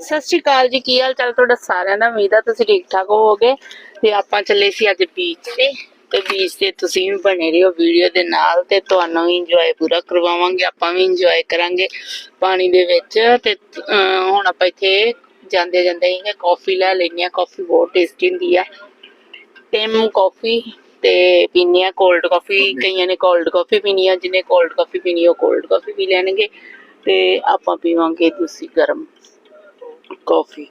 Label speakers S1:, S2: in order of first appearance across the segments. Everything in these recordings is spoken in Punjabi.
S1: ਸਤਿ ਸ਼੍ਰੀ ਅਕਾਲ ਜੀ, ਕੀ ਹਾਲ ਚਾਲ ਤੁਹਾਡਾ? ਸਾਰਿਆਂ ਦਾ ਉਮੀਦ ਆ ਤੁਸੀਂ ਠੀਕ ਠਾਕ ਹੋਵੋਗੇ। ਤੇ ਆਪਾਂ ਚੱਲੇ ਸੀ ਅੱਜ ਬੀਚ ਤੇ। ਤੇ ਬੀਚ ਤੇ ਤੁਸੀਂ ਵੀ ਬਣੇ ਰਹੋ ਵੀਡੀਓ ਦੇ ਨਾਲ ਤੇ ਤੁਹਾਨੂੰ ਵੀ ਇੰਜੋਏ ਪੂਰਾ ਕਰਵਾਵਾਂਗੇ, ਆਪਾਂ ਵੀ ਇੰਜੋਏ ਕਰਾਂਗੇ ਪਾਣੀ ਦੇ ਵਿੱਚ। ਤੇ ਹੁਣ ਆਪਾਂ ਇੱਥੇ ਜਾਂਦੇ ਜਾਂਦੇ ਹੀ ਕਾਫੀ ਲੈ ਲੈਣੀ ਆ ਕਾਫੀ ਬਹੁਤ ਟੇਸਟੀ ਹੁੰਦੀ ਆ। ਟਿਮ ਕਾਫੀ ਤੇ ਪੀਣੀ ਆ ਕੋਲਡ ਕਾਫੀ ਕਈਆਂ ਨੇ ਕੋਲਡ ਕਾਫੀ ਪੀਣੀ ਆ ਜਿਹਨੇ ਕੋਲਡ ਕਾਫੀ ਪੀਣੀ ਉਹ ਕੋਲਡ ਕਾਫੀ ਪੀ ਲੈਣਗੇ। ਤੇ ਆਪਾਂ ਪੀਵਾਂਗੇ ਤੁਸੀਂ ਗਰਮ। ਕਾਫੀ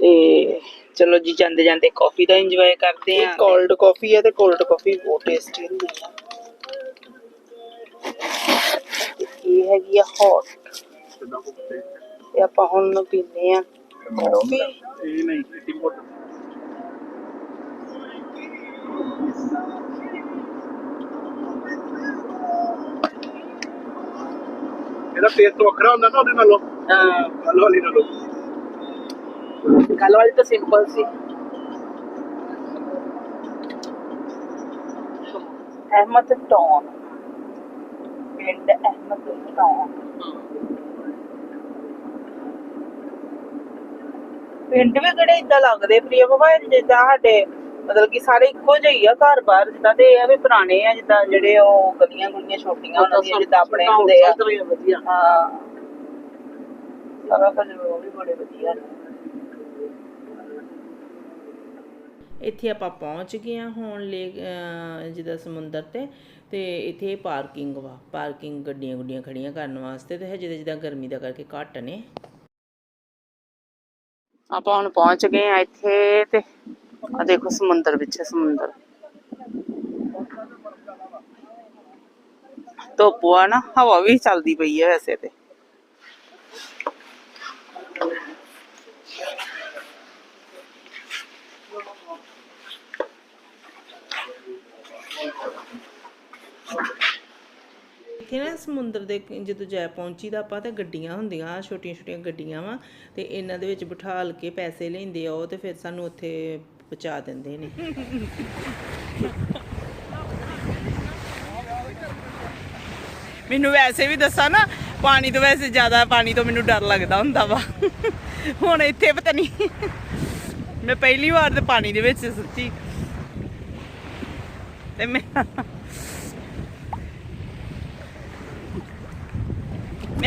S1: ਤੇ ਚਲੋ ਜੀ ਜਾਂਦੇ ਜਾਂਦੇ ਕਾਫੀ ਦਾ ਇੰਜੋਏ ਕਰਦੇ ਆ
S2: ਕੋਲਡ ਕਾਫੀ ਹੈ ਤੇ ਕੋਲਡ ਕਾਫੀ ਬਹੁਤ ਟੇਸਟੀ ਹੁੰਦੀ ਹੈ।
S1: ਇਹ ਹੈਗੀ ਆ ਹੌਟ ਤੇ ਆਪਾਂ ਹੁਣ ਪੀਂਦੇ ਆ ਕਾਫੀ
S2: ਇਹ ਨਹੀਂ ਇੰਪੋਰਟ ਇਹਦਾ ਟੇਸਟ ਵੱਖਰਾ ਹੁੰਦਾ ਨਾ ਉਹਦੇ ਨਾਲੋਂ। ਕੱਲ ਵਾਲੀ ਨਾਲੋਂ।
S1: ਕੱਲ ਵਾਲੀ ਤਾਂ ਸਿੰਪਲ ਸੀ ਅਹਿਮਦ ਟੌਨ ਪਿੰਡ ਅਹਿਮਦ ਟੌਨ ਪਿੰਡ ਵੀ ਕਿਹੜੇ ਇਦਾਂ ਲੱਗਦੇ ਪ੍ਰਿਆ ਬਾਬਾ? ਜਿੱਦਾਂ ਸਾਡੇ ਮਤਲਬ ਕਿ ਸਾਰੇ ਇੱਕੋ ਜਿਹੇ ਹੀ ਆ ਘਰ ਬਾਰ ਜਿੱਦਾਂ ਦੇ ਇਹ ਆ ਵੀ ਪੁਰਾਣੇ ਆ ਜਿੱਦਾਂ ਜਿਹੜੇ ਉਹ ਗਲੀਆਂ ਗੁਲੀਆਂ ਛੋਟੀਆਂ ਉਹਨਾਂ ਦੀਆਂ ਜਿੱਦਾਂ ਆਪਣੇ ਹੁੰਦੇ ਆ। ਹਾਂ। ਸਾਰਾ ਕੁਝ ਉਹ ਵੀ ਬੜੇ ਵਧੀਆ ਨੇ।
S3: ਇੱਥੇ ਆਪਾਂ ਪਹੁੰਚ ਗਏ ਹਾਂ ਹੁਣ ਲੇ, ਅਹ, ਜਿੱਦਾਂ ਸਮੁੰਦਰ ਤੇ ਤੇ ਇੱਥੇ ਪਾਰਕਿੰਗ ਵਾ, ਪਾਰਕਿੰਗ ਗੱਡੀਆਂ ਗੁੱਡੀਆਂ ਖੜੀਆਂ ਕਰਨ ਵਾਸਤੇ, ਤੇ ਹਜੇ ਜਿੱਦਾਂ ਗਰਮੀ ਦਾ ਕਰਕੇ ਘੱਟ ਨੇ।
S1: ਆਪਾਂ ਹੁਣ ਪਹੁੰਚ ਗਏ ਆ ਇੱਥੇ ਤੇ ਆ ਦੇਖੋ ਸਮੁੰਦਰ ਵਿੱਚ ਸਮੁੰਦਰ। ਧੁੱਪ ਆ ਨਾ, ਹਵਾ ਵੀ ਚੱਲਦੀ ਪਈ ਹੈ ਵੈਸੇ ਤੇ।
S3: ਇੱਥੇ ਨਾ ਸਮੁੰਦਰ ਦੇ ਜਦੋਂ ਜੈ ਪਹੁੰਚੀ ਦਾ ਆਪਾਂ ਤਾਂ ਗੱਡੀਆਂ ਹੁੰਦੀਆਂ, ਛੋਟੀਆਂ ਛੋਟੀਆਂ ਗੱਡੀਆਂ ਵਾ, ਤੇ ਇਹਨਾਂ ਦੇ ਵਿੱਚ ਬਿਠਾਲ ਕੇ ਪੈਸੇ ਲੈਂਦੇ ਆ ਉਹ ਤੇ ਫਿਰ ਸਾਨੂੰ ਉੱਥੇ ਪਹੁੰਚਾ ਦਿੰਦੇ ਨੇ।
S1: ਮੈਨੂੰ ਵੈਸੇ ਵੀ ਦੱਸਾਂ ਨਾ, ਪਾਣੀ ਤੋਂ ਵੈਸੇ ਜ਼ਿਆਦਾ ਪਾਣੀ ਤੋਂ ਮੈਨੂੰ ਡਰ ਲੱਗਦਾ ਹੁੰਦਾ ਵਾ। ਹੁਣ ਇੱਥੇ ਪਤਾ ਨਹੀਂ ਮੈਂ ਪਹਿਲੀ ਵਾਰ ਤੇ ਪਾਣੀ ਦੇ ਵਿੱਚ ਸੱਚੀ ਤੇ ਮੈਂ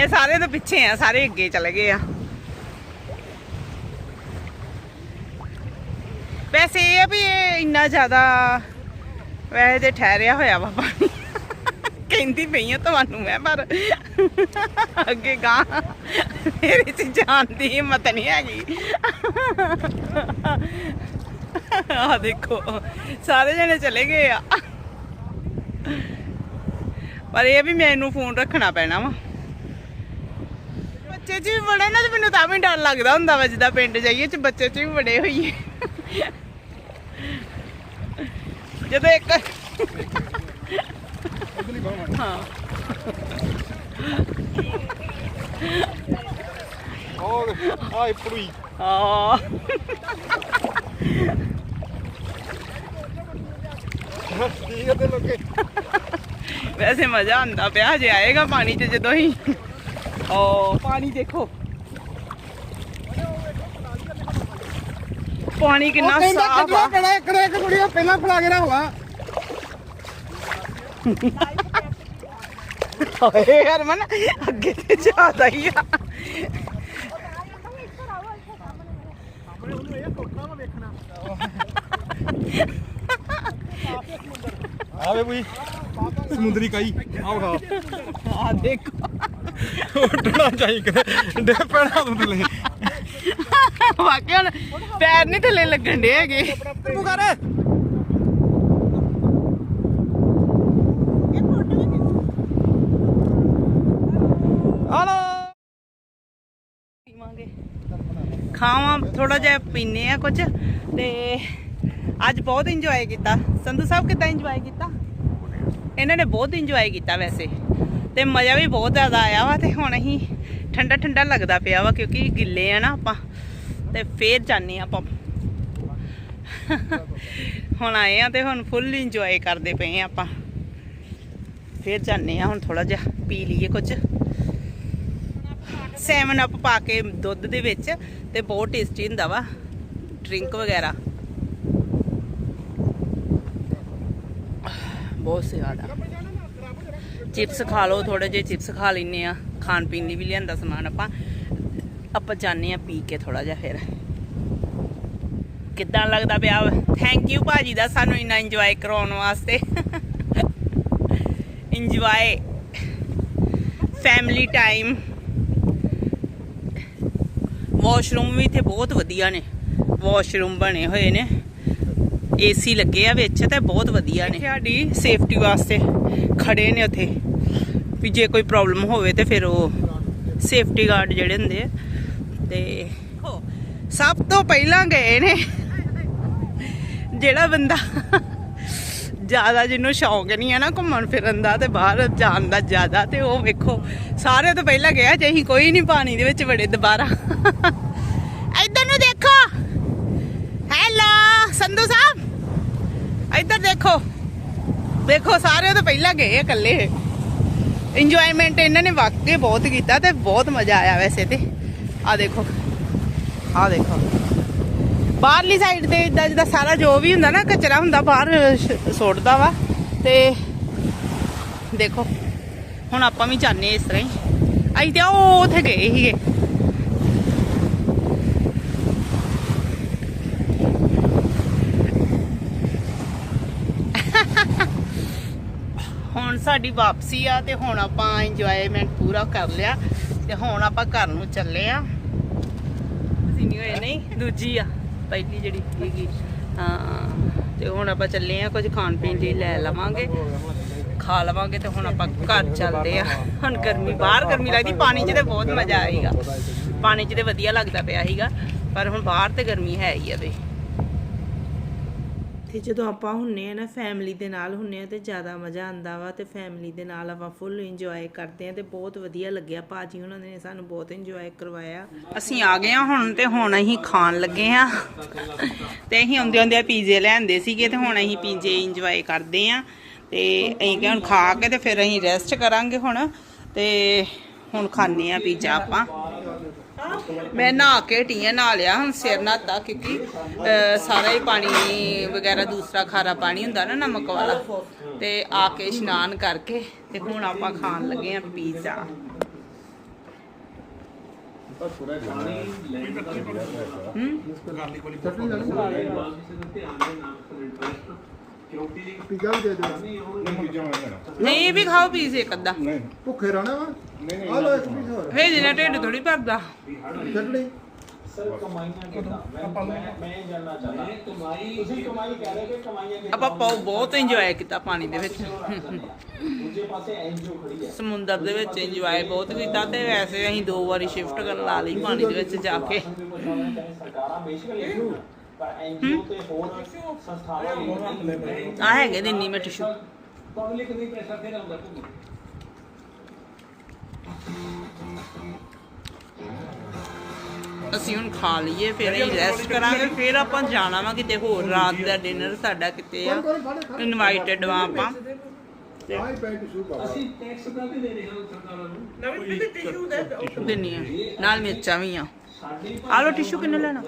S1: ਮੈਂ ਸਾਰੇ ਤੋਂ ਪਿੱਛੇ ਆ, ਸਾਰੇ ਅੱਗੇ ਚਲੇ ਗਏ ਆ। ਵੈਸੇ ਇਹ ਆ ਵੀ ਇਹ ਇੰਨਾ ਜ਼ਿਆਦਾ ਵੈਸੇ ਤੇ ਠਹਿਰਿਆ ਹੋਇਆ ਵਾ ਪਾਣੀ। ਕਹਿੰਦੀ ਪਈ ਆ ਤੁਹਾਨੂੰ ਮੈਂ, ਪਰ ਅੱਗੇ ਗਾਂ ਮੇਰੇ ਚ ਜਾਣ ਦੀ ਹਿੰਮਤ ਨਹੀਂ ਹੈਗੀ। ਆ ਦੇਖੋ, ਸਾਰੇ ਜਣੇ ਚਲੇ ਗਏ ਆ। ਪਰ ਇਹ ਵੀ ਮੈਨੂੰ ਫੋਨ ਰੱਖਣਾ ਪੈਣਾ ਵਾ। ਬੱਚੇ ਚ ਵੀ ਬੜੇ ਨਾ ਤੇ ਮੈਨੂੰ ਤਾਂ ਵੀ ਡਰ ਲੱਗਦਾ ਹੁੰਦਾ ਵਾ ਜਿੱਦਾਂ ਪਿੰਡ ਜਾਈਏ ਚ ਬੱਚੇ ਚ ਵੀ ਬੜੇ ਹੋਈਏ। ਜਦੋਂ ਇੱਕ ਹਾਂ।
S2: ਉਹ ਆ ਇਪੜੂਈ
S1: ਹਾਂ।
S2: ਠੀਕ ਹੈ ਤੇ ਲੋਕੇ?
S1: ਵੈਸੇ ਮਜ਼ਾ ਆਉਂਦਾ ਪਿਆ ਜੇ ਆਏਗਾ ਪਾਣੀ 'ਚ ਜਦੋਂ ਹੀ। ਓ ਪਾਣੀ ਦੇਖੋ। ਪਾਣੀ ਕਿੰਨਾ ਸਾਫ਼ ਆ।
S2: ਕਿਹੜਾ ਕਿਹੜਾ ਇੱਕ ਕੁੜੀ ਪਹਿਲਾਂ ਫੜਾ ਕੇ ਰੱਖਵਾ
S1: ਓਏ ਹਰਮਨ ਅੱਗੇ ਤੇ ਜ਼ਿਆਦਾ ਹੀ ਆ।
S2: ਆਵੇ ਬਈ। ਸਮੁੰਦਰੀ ਕਾਈ। ਆਓ ਖਾ
S1: ਆ ਦੇਖੋ।
S2: ਉੱਡਣਾ ਚਾਹੀਦਾ। ਡੇ ਪੈਣਾ ਤੂੰ ਥੱਲੇ।
S1: ਵਾਕਿਆ ਹੁਣ ਪੈਰ ਨਹੀਂ ਥੱਲੇ ਲੱਗਣ ਦੇ ਹੈਗੇ।
S2: ਤੂੰ ਕਰ।
S1: ਹਲੋ। ਪੀਵਾਂਗੇ। ਖਾਵਾਂ ਥੋੜਾ ਜਿਹਾ ਪੀਨੇ ਆ ਕੁਝ ਤੇ ਅੱਜ ਬਹੁਤ ਇੰਜੋਏ ਕੀਤਾ। ਸੰਧੂ ਸਾਹਿਬ ਕਿੱਦਾਂ ਇੰਜੋਏ ਕੀਤਾ? ਇਹਨਾਂ ਨੇ ਬਹੁਤ ਇੰਜੋਏ ਕੀਤਾ ਵੈਸੇ। ਤੇ ਮਜ਼ਾ ਵੀ ਬਹੁਤ ਜ਼ਿਆਦਾ ਆਇਆ ਵਾ ਤੇ ਹੁਣ ਅਸੀਂ ਠੰਡਾ ਠੰਡਾ ਲੱਗਦਾ ਪਿਆ ਵਾ ਕਿਉਂਕਿ ਗਿੱਲੇ ਆ ਨਾ ਆਪਾਂ ਤੇ ਫੇਰ ਜਾਣੇ ਆਪਾਂ। ਹੁਣ ਆਏ ਆ ਤੇ ਹੁਣ ਫੁੱਲ ਇੰਜੋਏ ਕਰਦੇ ਪਏ ਆ ਆਪਾਂ। ਫੇਰ ਜਾਣੇ ਆ ਹੁਣ ਥੋੜਾ ਜਿਹਾ ਪੀ ਲਈਏ ਕੁਝ ਸੈਵਨ ਅਪ ਪਾ ਕੇ ਦੁੱਧ ਦੇ ਵਿੱਚ ਤੇ ਬਹੁਤ ਟੇਸਟੀ ਹੁੰਦਾ ਵਾ। ਡਰਿੰਕ ਵਗੈਰਾ। ਬਹੁਤ ਸਵਾਦ ਆ। ਚਿਪਸ ਖਾ ਲਓ ਥੋੜੇ ਜਿਹੇ ਚਿਪਸ ਖਾ ਲੈਨੇ ਆ ਖਾਣ ਪੀਣ ਲਈ ਵੀ ਲਿਆਂਦਾ ਸਮਾਨ ਆਪਾਂ। ਆਪਾਂ ਜਾਣੇ ਆ ਪੀ ਕੇ ਥੋੜਾ ਜਿਹਾ ਫਿਰ। ਕਿੱਦਾਂ ਲੱਗਦਾ ਪਿਆ? ਥੈਂਕ ਯੂ ਭਾਜੀ ਦਾ ਸਾਨੂੰ ਇੰਨਾ ਇੰਜੋਏ ਕਰਾਉਣ ਵਾਸਤੇ। ਇੰਜੋਏ ਫੈਮਿਲੀ ਟਾਈਮ ਵਾਸ਼ਰੂਮ ਵੀ ਇੱਥੇ ਬਹੁਤ ਵਧੀਆ ਨੇ। ਵਾਸ਼ਰੂਮ ਬਣੇ ਹੋਏ ਨੇ। ਏਸੀ ਲੱਗੇ ਆ ਵਿੱਚ ਤੇ ਬਹੁਤ ਵਧੀਆ ਨੇ। ਸਾਡੀ ਸੇਫਟੀ ਵਾਸਤੇ। ਖੜੇ ਨੇ ਉੱਥੇ। ਵੀ ਜੇ ਕੋਈ ਪ੍ਰੋਬਲਮ ਹੋਵੇ ਤੇ ਫਿਰ ਉਹ ਸੇਫਟੀ ਗਾਰਡ ਜਿਹੜੇ ਹੁੰਦੇ ਆ, ਤੇ ਸਭ ਤੋਂ ਪਹਿਲਾਂ ਗਏ ਨੇ। ਜਿਹੜਾ ਬੰਦਾ ਜ਼ਿਆਦਾ ਜਿਹਨੂੰ ਸ਼ੌਂਕ ਨਹੀਂ ਹੈ ਨਾ ਘੁੰਮਣ ਫਿਰਨ ਦਾ ਤੇ ਬਾਹਰ ਜਾਣ ਦਾ ਜ਼ਿਆਦਾ, ਤੇ ਉਹ ਵੇਖੋ ਸਾਰੇ ਤੋਂ ਪਹਿਲਾਂ ਗਿਆ, ਜੇ ਅਸੀਂ ਕੋਈ ਨਹੀਂ ਪਾਣੀ ਦੇ ਵਿੱਚ ਵੜੇ ਦੁਬਾਰਾ। ਇੱਧਰ ਨੂੰ ਦੇਖੋ। ਹੈਲੋ ਸੰਧੂ ਸਾਹਿਬ। ਇੱਧਰ ਦੇਖੋ। ਦੇਖੋ ਸਾਰੇ ਤੋਂ ਪਹਿਲਾਂ ਗਏ ਆ ਇਕੱਲੇ। ਇੰਜੋਇਮੈਂਟ ਇਹਨਾਂ ਨੇ ਵਾਕਈ ਬਹੁਤ ਕੀਤਾ ਤੇ ਬਹੁਤ ਮਜ਼ਾ ਆਇਆ ਵੈਸੇ ਤੇ। ਆ ਦੇਖੋ ਆ ਦੇਖੋ। ਬਾਹਰਲੀ ਸਾਈਡ ਤੇ ਇਦਾਂ ਜਿੱਦਾਂ ਸਾਰਾ ਜੋ ਵੀ ਹੁੰਦਾ ਨਾ, ਕਚਰਾ ਹੁੰਦਾ ਬਾਹਰ ਸੁੱਟਦਾ ਵਾ। ਤੇ ਦੇਖੋ, ਹੁਣ ਆਪਾਂ ਵੀ ਜਾਂਦੇ ਇਸ ਤਰ੍ਹਾਂ ਹੀ। ਅਸੀਂ ਤੇ ਉਹ ਉੱਥੇ ਗਏ ਸੀਗੇ ਹੁਣ ਸਾਡੀ ਵਾਪਸੀ ਆ ਤੇ ਹੁਣ ਆਪਾਂ ਇੰਜੋਇਮੈਂਟ ਪੂਰਾ ਕਰ ਲਿਆ ਤੇ ਹੁਣ ਆਪਾਂ ਘਰ ਨੂੰ ਚੱਲੇ ਆ। ਅਸੀਂ ਨਹੀਂ ਹੋਏ, ਨਹੀਂ? ਦੂਜੀ ਆ, ਪਹਿਲੀ ਜਿਹੜੀ ਸੀਗੀ। ਹਾਂ, ਤੇ ਹੁਣ ਆਪਾਂ ਚੱਲੇ ਆ, ਕੁਝ ਖਾਣ ਪੀਣ ਲਈ ਲੈ ਲਵਾਂਗੇ। ਖਾ ਲਵਾਂਗੇ ਤੇ ਹੁਣ ਆਪਾਂ ਘਰ ਚੱਲਦੇ ਆ। ਹੁਣ ਗਰਮੀ, ਬਾਹਰ ਗਰਮੀ ਲੱਗਦੀ, ਪਾਣੀ 'ਚ ਤੇ ਬਹੁਤ ਮਜ਼ਾ ਆਏਗਾ। ਪਾਣੀ 'ਚ ਤੇ ਵਧੀਆ ਲੱਗਦਾ ਪਿਆ ਸੀਗਾ, ਪਰ ਹੁਣ ਬਾਹਰ ਤੇ ਗਰਮੀ ਹੈ ਹੀ ਆ ਬਈ। ਤੇ ਜਦੋਂ ਆਪਾਂ ਹੁੰਨੇ ਆ ਨਾ ਫੈਮਿਲੀ ਦੇ ਨਾਲ ਹੁੰਨੇ ਆ ਤੇ ਜ਼ਿਆਦਾ ਮਜ਼ਾ ਆਉਂਦਾ ਵਾ ਤੇ ਫੈਮਿਲੀ ਦੇ ਨਾਲ ਆਪਾਂ ਫੁੱਲ ਇੰਜੋਏ ਕਰਦੇ ਆ ਤੇ ਬਹੁਤ ਵਧੀਆ ਲੱਗਿਆ। ਭਾਜੀ ਉਹਨਾਂ ਨੇ ਸਾਨੂੰ ਬਹੁਤ ਇੰਜੋਏ ਕਰਵਾਇਆ। ਅਸੀਂ ਆ ਗਏ ਆ ਹੁਣ ਤੇ ਹੁਣ ਅਸੀਂ ਖਾਣ ਲੱਗੇ ਆ ਤੇ ਅਸੀਂ ਆਉਂਦੇ ਆਉਂਦੇ ਪੀਜ਼ੇ ਲੈਂਦੇ ਸੀਗੇ ਤੇ ਹੁਣ ਅਸੀਂ ਪੀਜ਼ੇ ਇੰਜੋਏ ਕਰਦੇ ਆ ਤੇ ਅਸੀਂ ਕਿ ਹੁਣ ਖਾ ਕੇ ਤੇ ਫਿਰ ਅਸੀਂ ਰੈਸਟ ਕਰਾਂਗੇ ਹੁਣ। ਤੇ ਹੁਣ ਖਾਣੇ ਆ ਪੀਜ਼ਾ ਆਪਾਂ। ਮੈਂ ਨਹਾ ਕੇ ਟੀਆਂ ਨਹਾ ਲਿਆ, ਹੁਣ ਸਿਰ ਨਹਾਤਾ ਕਿਉਂਕਿ ਸਾਰਾ ਹੀ ਪਾਣੀ ਵਗੈਰਾ, ਦੂਸਰਾ ਖਾਰਾ ਪਾਣੀ ਹੁੰਦਾ ਨਾ ਨਮਕ ਵਾਲਾ। ਤੇ ਆ ਕੇ ਇਸ਼ਨਾਨ ਕਰਕੇ ਤੇ ਹੁਣ ਆਪਾਂ ਖਾਣ ਲੱਗੇ ਆ ਪੀਜ਼ਾ।
S2: ਪੀਜ਼ਾ ਵੀ ਦੇ ਦਿਓ।
S1: ਨਹੀਂ ਵੀ ਖਾਓ ਪੀਜ਼ੇ ਇੱਕ ਅੱਧਾ।
S2: ਭੁੱਖੇ ਰਹਿਣਾ ਵਾ? ਆ ਲੋ ਇੱਕ ਪੀਸ ਹੋਰ।
S1: ਫੇਰ ਜਿਹਨਾਂ ਢਿੱਡ ਥੋੜੀ ਭਰਦਾ।
S2: ਚਟਣੀ
S1: ਆਪਾਂ ਪਾਉ ਬਹੁਤ ਇੰਜੋਏ ਕੀਤਾ ਪਾਣੀ ਦੇ ਵਿੱਚ। ਸਮੁੰਦਰ ਦੇ ਵਿੱਚ ਇੰਜੋਏ ਬਹੁਤ ਕੀਤਾ ਤੇ ਵੈਸੇ ਅਸੀਂ ਦੋ ਵਾਰੀ ਸ਼ਿਫਟ ਕਰਨ ਲਾ ਲਈ ਪਾਣੀ ਦੇ ਵਿੱਚ ਜਾ ਕੇ। ਆ ਹੈਗੇ ਨੇ ਨੀ ਮੈਂ ਟਿਸ਼ੂ ਅਸੀਂ ਹੁਣ ਖਾ ਲਈਏ ਫਿਰ ਅਸੀਂ ਰੈਸਟ ਕਰਾਂਗੇ ਫਿਰ ਆਪਾਂ ਜਾਣਾ ਵਾ ਕਿਤੇ ਹੋਰ ਰਾਤ ਦਾ ਡਿਨਰ ਸਾਡਾ ਕਿਤੇ ਆ। ਇਨਵਾਈਟਡ ਵਾ ਆਪਾਂ।
S2: ਟਿਸ਼ੂ
S1: ਦਿੰਨੀ ਆ। ਨਾਲ ਮਿਰਚਾਂ ਵੀ ਆ। ਆ ਲੋ ਟਿਸ਼ੂ ਕਿੰਨੇ ਲੈਣਾ?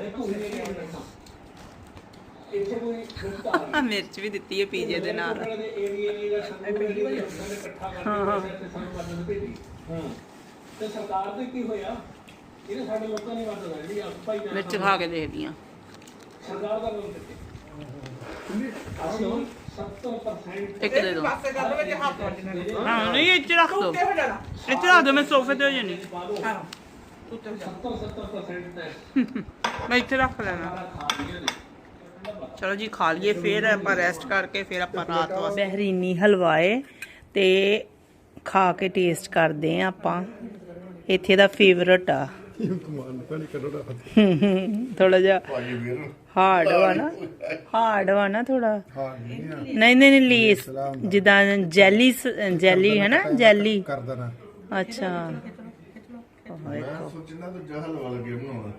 S1: ਮਿਰਚ ਵੀ ਦਿੱਤੀ ਹੈ ਪੀਜੇ ਦੇ ਨਾਲ। ਹਾਂ ਹਾਂ।
S4: ਤੇ ਸਰਕਾਰ ਦੇ ਕੀ ਹੋਇਆ? ਇਹਨੇ ਸਾਡੇ ਲੋਕਾਂ ਦੀ ਮਦਦ ਹੈ ਜਿਹੜੀ ਆਪਾਂ ਹੀ
S1: ਮਿਰਚ ਖਾ ਕੇ ਦੇਖਦੀ ਆ
S4: ਸਰਕਾਰ ਦਾ ਰੋਲ ਦਿੱਤੇ। ਅਸੀਂ ਹੁਣ 70%
S1: ਇੱਕ ਦੇ ਦੋ। ਹਾਂ ਨਹੀਂ ਚ ਰੱਖ ਦੋ। ਚ ਰੱਖ ਦੋ ਮੈਂ ਸੋਫੇ ਤੇ ਹੋ ਜਾਣੀ
S4: 70 70% ਤੇ
S1: ਮੈਂ ਇੱਥੇ ਰੱਖ ਲੈਣਾ। ਚਲੋ ਜੀ ਖਾ ਲਈਏ ਫਿਰ ਆਪਾਂ ਰੈਸਟ ਕਰਕੇ ਫਿਰ ਆਪਾਂ ਰਾਤ ਵਾਸਤੇ ਬਹਿਰੀਨੀ ਹਲਵਾਏ ਤੇ ਖਾ ਕੇ ਟੇਸਟ ਕਰਦੇ ਆ ਆਪਾਂ। ਇੱਥੇ ਦਾ ਫੇਵਰਟ ਆ। ਥੋੜਾ ਜਿਹਾ ਹਾਰਡ ਵਾ ਨਾ। ਹਾਰਡ ਵਾ ਨਾ ਥੋੜਾ
S2: ਹਾਂ ਨਹੀਂ
S1: ਨਹੀਂ ਲੀਸ ਜਿੱਦਾਂ ਜੈਲੀ ਜੈਲੀ ਹੈ ਨਾ ਜੈਲੀ
S2: ਕਰ ਦੇਣਾ
S1: ਅੱਛਾ। ਉਹ ਵੇਖੋ
S5: ਸੋਚਣਾ ਤਾਂ ਜਹਲ ਵਾਲਾ ਗੇਮ ਬਣਾਉਣਾ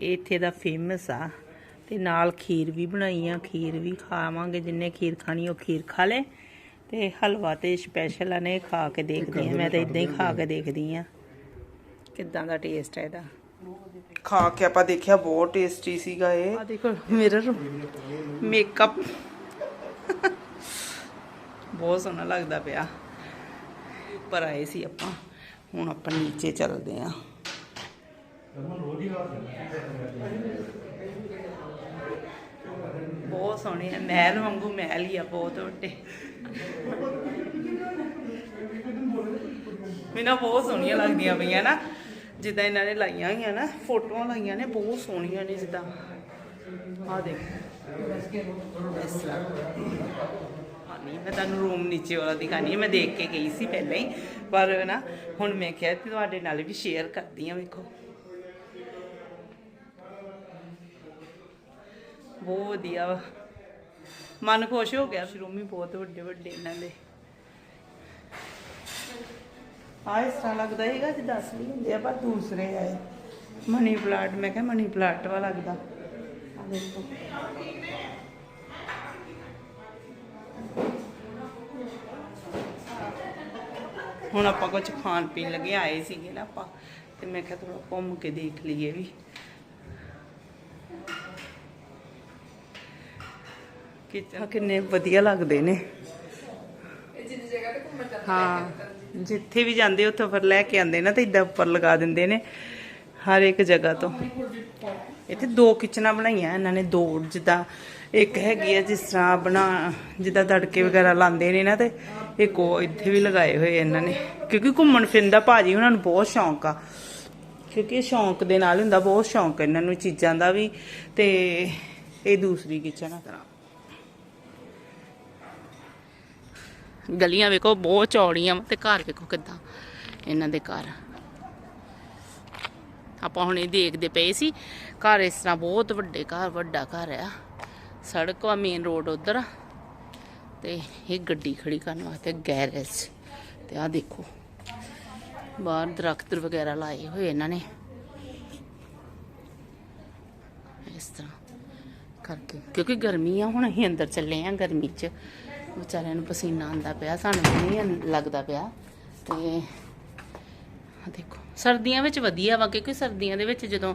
S1: ਇਹ ਇੱਥੇ ਦਾ ਫੇਮਸ ਆ। ਤੇ ਨਾਲ ਖੀਰ ਵੀ ਬਣਾਈ ਆ ਖੀਰ ਵੀ ਖਾਵਾਂਗੇ। ਜਿੰਨੇ ਖੀਰ ਖਾਣੀ ਉਹ ਖੀਰ ਖਾ ਲੇ। ਤੇ ਹਲਵਾ ਤੇ ਸਪੈਸ਼ਲ ਆ ਨੇ ਖਾ ਕੇ ਦੇਖਦੀ ਆ। ਮੈਂ ਤਾਂ ਇਦਾਂ ਹੀ ਖਾ ਕੇ ਦੇਖਦੀ ਆ। ਕਿੱਦਾਂ ਦਾ ਟੇਸਟ ਹੈ ਇਹਦਾ? ਖਾ ਕੇ ਆਪਾਂ ਦੇਖਿਆ ਬਹੁਤ ਟੇਸਟੀ ਸੀਗਾ ਇਹ। ਆ ਦੇਖੋ ਮਿਰਰ ਮੇਕਅਪ ਬਹੁਤ ਸੋਹਣਾ ਲੱਗਦਾ ਪਿਆ। ਉੱਪਰ ਆਏ ਸੀ ਆਪਾਂ। ਹੁਣ ਆਪਾਂ ਨੀਚੇ ਚੱਲਦੇ ਆ। ਬਹੁਤ ਸੋਹਣੇ ਆ ਮਹਿਲ ਵਾਂਗੂ ਮਹਿਲ ਹੀ ਆ, ਬਹੁਤ ਵੱਡੇ। ਮੈਨੂੰ ਬਹੁਤ ਸੋਹਣੀਆਂ ਲੱਗਦੀਆਂ ਪਈਆਂ ਨਾ, ਜਿੱਦਾਂ ਇਹਨਾਂ ਨੇ ਲਾਈਆਂ ਹੋਈਆਂ ਨਾ, ਫੋਟੋਆਂ ਲਾਈਆਂ ਨੇ, ਬਹੁਤ ਸੋਹਣੀਆਂ ਨੇ ਜਿੱਦਾਂ। ਆ ਦੇਖ। ਨਹੀਂ, ਮੈਂ ਤੁਹਾਨੂੰ ਰੂਮ ਨੀਚੇ ਵਾਲਾ ਦਿਖਾਣੀ ਮੈਂ ਦੇਖ ਕੇ ਗਈ ਸੀ ਪਹਿਲਾਂ ਹੀ, ਪਰ ਨਾ, ਹੁਣ ਮੈਂ ਕਿਹਾ ਤੁਹਾਡੇ ਨਾਲ ਵੀ ਸ਼ੇਅਰ ਕਰਦੀ ਹਾਂ, ਵੇਖੋ। ਬਹੁਤ ਵਧੀਆ ਵਾ। ਮਨ ਖੁਸ਼ ਹੋ ਗਿਆ ਸ਼ਰੂਮੀ ਬਹੁਤ ਵੱਡੇ ਵੱਡੇ ਇਹਨਾਂ ਦੇ। ਆ ਇਸ ਤਰ੍ਹਾਂ ਲੱਗਦਾ ਹੈਗਾ ਜਿੱਦਾਂ ਅਸਲੀ ਹੁੰਦੇ ਆ, ਪਰ ਦੂਸਰੇ ਆਏ। ਮਨੀ ਪਲਾਟ, ਮੈਂ ਕਿਹਾ ਮਨੀ ਪਲਾਟ ਵਾ ਲੱਗਦਾ। ਆ ਦੇਖੋ। ਹੁਣ ਆਪਾਂ ਕੁਝ ਖਾਣ ਪੀਣ ਲੱਗੇ ਆਏ ਸੀਗੇ ਨਾ ਆਪਾਂ, ਤੇ ਮੈਂ ਕਿਹਾ ਥੋੜਾ ਘੁੰਮ ਕੇ ਦੇਖ ਲਈਏ ਵੀ। ਕਿਚਨ ਕਿੰਨੇ ਵਧੀਆ ਲੱਗਦੇ ਨੇ। ਹਾਂ ਜਿੱਥੇ ਵੀ ਜਾਂਦੇ ਉੱਥੋਂ ਫਿਰ ਲੈ ਕੇ ਆਉਂਦੇ ਨਾ ਤੇ ਇਦਾਂ ਉੱਪਰ ਲਗਾ ਦਿੰਦੇ ਨੇ ਹਰ ਇੱਕ ਜਗ੍ਹਾ ਤੋਂ। ਇੱਥੇ ਦੋ ਕਿਚਨਾਂ ਬਣਾਈਆਂ ਇਹਨਾਂ ਨੇ ਦੋ ਜਿੱਦਾਂ ਇੱਕ ਹੈਗੀ ਆ ਜਿਸ ਤਰ੍ਹਾਂ ਬਣਾ ਜਿੱਦਾਂ ਤੜਕੇ ਵਗੈਰਾ ਲਾਉਂਦੇ ਨੇ ਨਾ ਤੇ ਇੱਕ ਉਹ ਇੱਥੇ ਵੀ ਲਗਾਏ ਹੋਏ ਇਹਨਾਂ ਨੇ। ਕਿਉਂਕਿ ਘੁੰਮਣ ਫਿਰਨ ਦਾ ਭਾਜੀ ਉਹਨਾਂ ਨੂੰ ਬਹੁਤ ਸ਼ੌਂਕ ਆ। ਕਿਉਂਕਿ ਇਹ ਸ਼ੌਂਕ ਦੇ ਨਾਲ ਹੁੰਦਾ ਬਹੁਤ ਸ਼ੌਂਕ ਇਹਨਾਂ ਨੂੰ ਚੀਜ਼ਾਂ ਦਾ ਵੀ ਤੇ ਇਹ ਦੂਸਰੀ ਕਿਚਨ ਆ। ਗਲੀਆਂ ਵੇਖੋ, ਬਹੁਤ ਚੌੜੀਆਂ ਵਾਂ, ਤੇ ਘਰ ਵੇਖੋ ਕਿੱਦਾਂ ਇਹਨਾਂ ਦੇ ਘਰ। ਆਪਾਂ ਹੁਣ ਇਹ ਦੇਖਦੇ ਪਏ ਸੀ, ਘਰ ਇਸ ਤਰ੍ਹਾਂ ਬਹੁਤ ਵੱਡੇ ਘਰ, ਵੱਡਾ ਘਰ ਆ। ਸੜਕ ਆ ਮੇਨ ਰੋਡ ਉਧਰ ਤੇ ਇਹ ਗੱਡੀ ਖੜੀ ਕਰਨ ਵਾਸਤੇ ਗੈਰੇਜ। ਤੇ ਆ ਦੇਖੋ, ਬਾਹਰ ਦਰਖਤ ਵਗੈਰਾ ਲਾਏ ਹੋਏ ਇਹਨਾਂ ਨੇ। ਇਸ ਤਰ੍ਹਾਂ ਕਰਕੇ, ਕਿਉਂਕਿ ਗਰਮੀ ਆ, ਹੁਣ ਅਸੀਂ ਅੰਦਰ ਚੱਲੇ ਆ ਗਰਮੀ 'ਚ। ਵਿਚਾਰਿਆਂ ਨੂੰ ਪਸੀਨਾ ਆਉਂਦਾ ਪਿਆ ਸਾਨੂੰ ਨਹੀਂ ਲੱਗਦਾ ਪਿਆ ਤੇ ਦੇਖੋ। ਸਰਦੀਆਂ ਵਿੱਚ ਵਧੀਆ ਵਾ, ਕਿਉਂਕਿ ਸਰਦੀਆਂ ਦੇ ਵਿੱਚ ਜਦੋਂ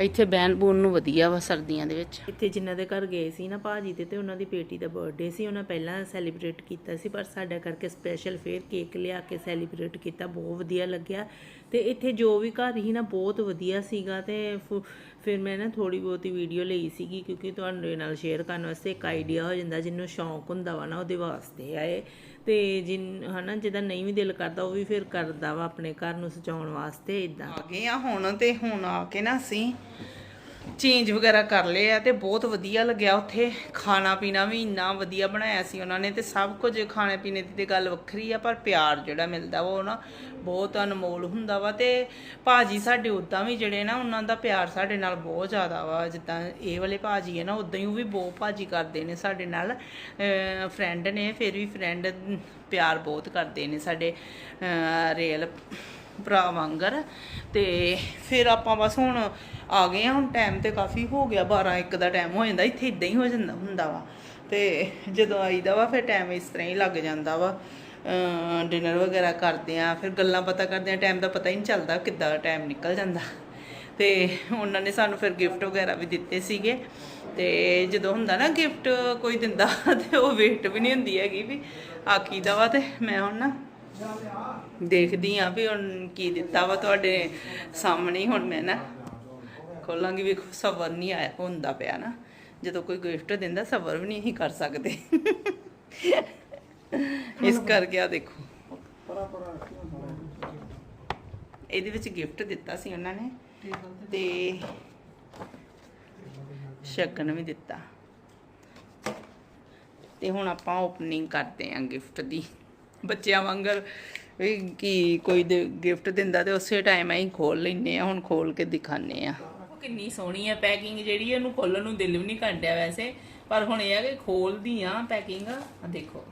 S1: ਇੱਥੇ ਬੈਨ ਬੂਨ ਨੂੰ ਵਧੀਆ ਵਾ ਸਰਦੀਆਂ ਦੇ ਵਿੱਚ। ਇੱਥੇ ਜਿਨ੍ਹਾਂ ਦੇ ਘਰ ਗਏ ਸੀ ਨਾ ਭਾਜੀ ਦੇ ਤੇ ਉਹਨਾਂ ਦੀ ਬੇਟੀ ਦਾ ਬਰਥਡੇ ਸੀ, ਉਹਨਾਂ ਪਹਿਲਾਂ ਸੈਲੀਬ੍ਰੇਟ ਕੀਤਾ ਸੀ, ਪਰ ਸਾਡਾ ਕਰਕੇ ਸਪੈਸ਼ਲ ਫੇਰ ਕੇਕ ਲਿਆ ਕੇ ਸੈਲੀਬ੍ਰੇਟ ਕੀਤਾ, ਬਹੁਤ ਵਧੀਆ ਲੱਗਿਆ। ਤੇ ਇੱਥੇ ਜੋ ਵੀ ਘਰ ਹੀ ਨਾ, ਬਹੁਤ ਵਧੀਆ ਸੀਗਾ ਤੇ ਫੁ- ਫਿਰ ਮੈਂ ਨਾ ਥੋੜੀ ਬਹੁਤੀ ਵੀਡੀਓ ਲਈ ਸੀਗੀ, ਕਿਉਂਕਿ ਤੁਹਾਡੇ ਨਾਲ ਸ਼ੇਅਰ ਕਰਨ ਵਾਸਤੇ ਇੱਕ ਆਈਡੀਆ ਹੋ ਜਾਂਦਾ ਜਿਹਨੂੰ ਸ਼ੌਂਕ ਹੁੰਦਾ ਵਾ ਨਾ, ਉਹਦੇ ਵਾਸਤੇ ਆਏ। ਤੇ ਜਿਨ, ਹਨਾ, ਜਿਹਦਾ ਨਹੀਂ ਵੀ ਦਿਲ ਕਰਦਾ, ਉਹ ਵੀ ਫਿਰ ਕਰਦਾ ਵਾ ਆਪਣੇ ਘਰ ਨੂੰ ਸਜਾਉਣ ਵਾਸਤੇ ਇਦਾਂ ਆ ਗਏ ਆ ਹੁਣ ਤੇ ਹੁਣ ਆ ਕੇ ਨਾ ਅਸੀਂ ਚੇਂਜ ਵਗੈਰਾ ਕਰ ਲਏ ਆ ਤੇ ਬਹੁਤ ਵਧੀਆ ਲੱਗਿਆ ਉੱਥੇ। ਖਾਣਾ ਪੀਣਾ ਵੀ ਇੰਨਾ ਵਧੀਆ ਬਣਾਇਆ ਸੀ ਉਹਨਾਂ ਨੇ ਤੇ ਸਭ ਕੁਝ ਖਾਣੇ ਪੀਣੇ ਦੀ ਤੇ ਗੱਲ ਵੱਖਰੀ ਆ, ਪਰ ਪਿਆਰ ਜਿਹੜਾ ਮਿਲਦਾ ਵਾ ਉਹ ਨਾ ਬਹੁਤ ਅਨਮੋਲ ਹੁੰਦਾ ਵਾ ਤੇ ਭਾਜੀ ਸਾਡੇ ਉਦਾਂ ਵੀ ਜਿਹੜੇ ਨਾ ਉਹਨਾਂ ਦਾ ਪਿਆਰ ਸਾਡੇ ਨਾਲ ਬਹੁਤ ਜ਼ਿਆਦਾ ਵਾ। ਜਿੱਦਾਂ ਇਹ ਵਾਲੇ ਭਾਜੀ ਹੈ ਨਾ ਉਦਾਂ ਹੀ ਉਹ ਵੀ ਬਹੁਤ ਭਾਜੀ ਕਰਦੇ ਨੇ ਸਾਡੇ ਨਾਲ। ਫਰੈਂਡ ਨੇ, ਫਿਰ ਵੀ ਫਰੈਂਡ ਪਿਆਰ ਬਹੁਤ ਕਰਦੇ ਨੇ ਸਾਡੇ ਰੇਲ ਭਰਾ ਵਾਂਗਰ ਤੇ ਫਿਰ ਆਪਾਂ ਬਸ ਹੁਣ ਆ ਗਏ ਆ, ਹੁਣ ਟਾਈਮ ਤੇ ਕਾਫੀ ਹੋ ਗਿਆ 12 1 ਦਾ ਟਾਈਮ ਹੋ ਜਾਂਦਾ, ਇੱਥੇ ਇਦਾਂ ਹੀ ਹੋ ਜਾਂਦਾ, ਹੁੰਦਾ ਵਾ। ਤੇ ਜਦੋਂ ਆਈਦਾ ਵਾ, ਫਿਰ ਟਾਈਮ ਇਸ ਤਰ੍ਹਾਂ ਹੀ ਲੱਗ ਜਾਂਦਾ ਵਾ। ਡਿਨਰ ਵਗੈਰਾ ਕਰਦੇ ਆ, ਫਿਰ ਗੱਲਾਂ ਪਤਾ ਕਰਦੇ ਆ ਟਾਈਮ ਦਾ ਪਤਾ ਹੀ ਨਹੀਂ ਚੱਲਦਾ ਕਿੱਦਾਂ ਟਾਈਮ ਨਿਕਲ ਜਾਂਦਾ। ਤੇ ਉਹਨਾਂ ਨੇ ਸਾਨੂੰ ਫਿਰ ਗਿਫਟ ਵਗੈਰਾ ਵੀ ਦਿੱਤੇ ਸੀਗੇ। ਤੇ ਜਦੋਂ ਹੁੰਦਾ ਨਾ ਗਿਫਟ ਕੋਈ ਦਿੰਦਾ, ਤੇ ਉਹ ਵੇਟ ਵੀ ਨਹੀਂ ਹੁੰਦੀ ਹੈਗੀ ਵੀ, ਆਖੀਦਾ ਵਾ ਤੇ ਮੈਂ ਹੁਣ ਨਾ ਦੇਖਦੀ ਆ ਵੀ ਹੁਣ ਕੀ ਦਿੱਤਾ ਵਾ ਤੁਹਾਡੇ ਸਾਹਮਣੇ ਹੁਣ ਮੈਂ ਨਾ ਖੋਲਾਂਗੀ ਵੇਖੋ, ਸਬਰ ਨਹੀਂ ਆਇਆ, ਹੁੰਦਾ ਪਿਆ ਨਾ। ਜਦੋਂ ਕੋਈ ਗਿਫਟ ਦਿੰਦਾ, ਸਬਰ ਵੀ ਨਹੀਂ ਕਰ ਸਕਦੇ। ਇਸ ਕਰਕੇ ਆ ਦੇਖੋ। ਇਹਦੇ ਵਿੱਚ ਗਿਫਟ ਦਿੱਤਾ ਸੀ ਉਹਨਾਂ ਨੇ ਤੇ ਸ਼ਗਨ ਵੀ ਦਿੱਤਾ। ਤੇ ਹੁਣ ਆਪਾਂ ਓਪਨਿੰਗ ਕਰਦੇ ਆਂ ਗਿਫਟ ਦੀ। ਬੱਚਿਆਂ ਵਾਂਗਰ ਵੀ ਕੀ ਕੋਈ ਗਿਫਟ ਦਿੰਦਾ ਤੇ ਉਸੇ ਟਾਈਮ ਅਸੀਂ ਖੋਲ ਲੈਨੇ ਆ ਹੁਣ ਖੋਲ ਕੇ ਦਿਖਾਣੇ ਆ ਕਿੰਨੀ ਸੋਹਣੀ ਹੈ ਪੈਕਿੰਗ ਜਿਹੜੀ ਇਹਨੂੰ ਖੋਲਣ ਨੂੰ ਦਿਲ ਵੀ ਨਹੀਂ ਕਰਦਾ ਵੈਸੇ। ਪਰ ਹੁਣ ਇਹ ਆ ਕਿ ਖੋਲਦੀ ਆ ਪੈਕਿੰਗ। ਆ ਦੇਖੋ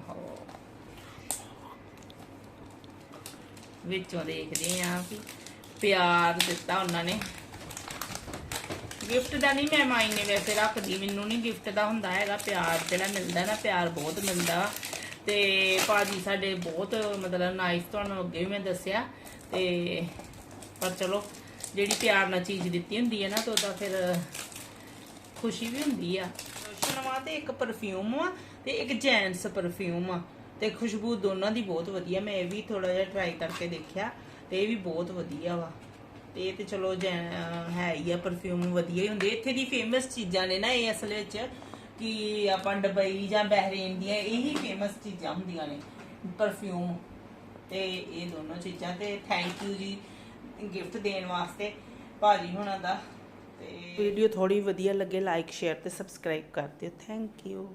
S1: ਵਿੱਚੋਂ ਦੇਖਦੇ ਆ ਵੀ ਪਿਆਰ ਦਿੱਤਾ ਉਹਨਾਂ ਨੇ। ਗਿਫਟ ਦਾ ਨਹੀਂ ਮੈਂ ਮਾਇਨੇ ਵੈਸੇ ਰੱਖਦੀ, ਮੈਨੂੰ ਨਹੀਂ ਗਿਫਟ ਦਾ ਹੁੰਦਾ ਹੈਗਾ। ਪਿਆਰ ਜਿਹੜਾ ਮਿਲਦਾ ਨਾ, ਪਿਆਰ ਬਹੁਤ ਮਿਲਦਾ। ਤੇ ਭਾਜੀ ਸਾਡੇ ਬਹੁਤ ਮਤਲਬ ਨਾਈਸ ਤੁਹਾਨੂੰ ਅੱਗੇ ਵੀ ਮੈਂ ਦੱਸਿਆ। ਤੇ ਪਰ ਚਲੋ ਜਿਹੜੀ ਪਿਆਰ ਨਾਲ ਚੀਜ਼ ਦਿੱਤੀ ਹੁੰਦੀ ਹੈ ਨਾ, ਤਾਂ ਉਹਦਾ ਫਿਰ ਖੁਸ਼ੀ ਵੀ ਹੁੰਦੀ ਆ। ਸ਼ਨਵਾ ਤੇ ਇੱਕ ਪਰਫਿਊਮ ਆ ਤੇ ਇੱਕ ਜੈਂਟਸ ਪਰਫਿਊਮ ਆ ਤੇ ਖੁਸ਼ਬੂ ਦੋਨਾਂ ਦੀ ਬਹੁਤ ਵਧੀਆ। ਮੈਂ ਇਹ ਵੀ ਥੋੜਾ ਜਿਹਾ ਟਰਾਈ ਕਰਕੇ ਦੇਖਿਆ ਤੇ ਇਹ ਵੀ ਬਹੁਤ ਵਧੀਆ ਵਾ। ਤੇ ਇਹ ਤੇ ਚਲੋ ਜੈ- ਹੈ ਹੀ ਆ ਪਰਫਿਊਮ ਵਧੀਆ ਹੀ ਹੁੰਦੇ ਇੱਥੇ ਦੀ ਫੇਮਸ ਚੀਜ਼ਾਂ ਨੇ ਨਾ ਇਹ ਅਸਲ ਵਿੱਚ ਕਿ ਆਪਾਂ ਦੁਬਈ ਜਾਂ ਬਹਿਰੀਨ ਦੀਆਂ ਇਹੀ ਫੇਮਸ ਚੀਜ਼ਾਂ ਹੁੰਦੀਆਂ ਨੇ ਪਰਫਿਊਮ ਤੇ ਇਹ ਦੋਨੋਂ ਚੀਜ਼ਾਂ। ਤੇ ਥੈਂਕ ਯੂ ਜੀ। ਗਿਫਟ ਦੇਣ ਵਾਸਤੇ ਭਾਜੀ ਹੁਣਾਂ ਦਾ ਤੇ ਵੀਡੀਓ ਥੋੜੀ ਵਧੀਆ ਲੱਗੇ ਲਾਈਕ ਸ਼ੇਅਰ ਤੇ ਸਬਸਕ੍ਰਾਈਬ ਕਰ ਦਿਓ। Thank you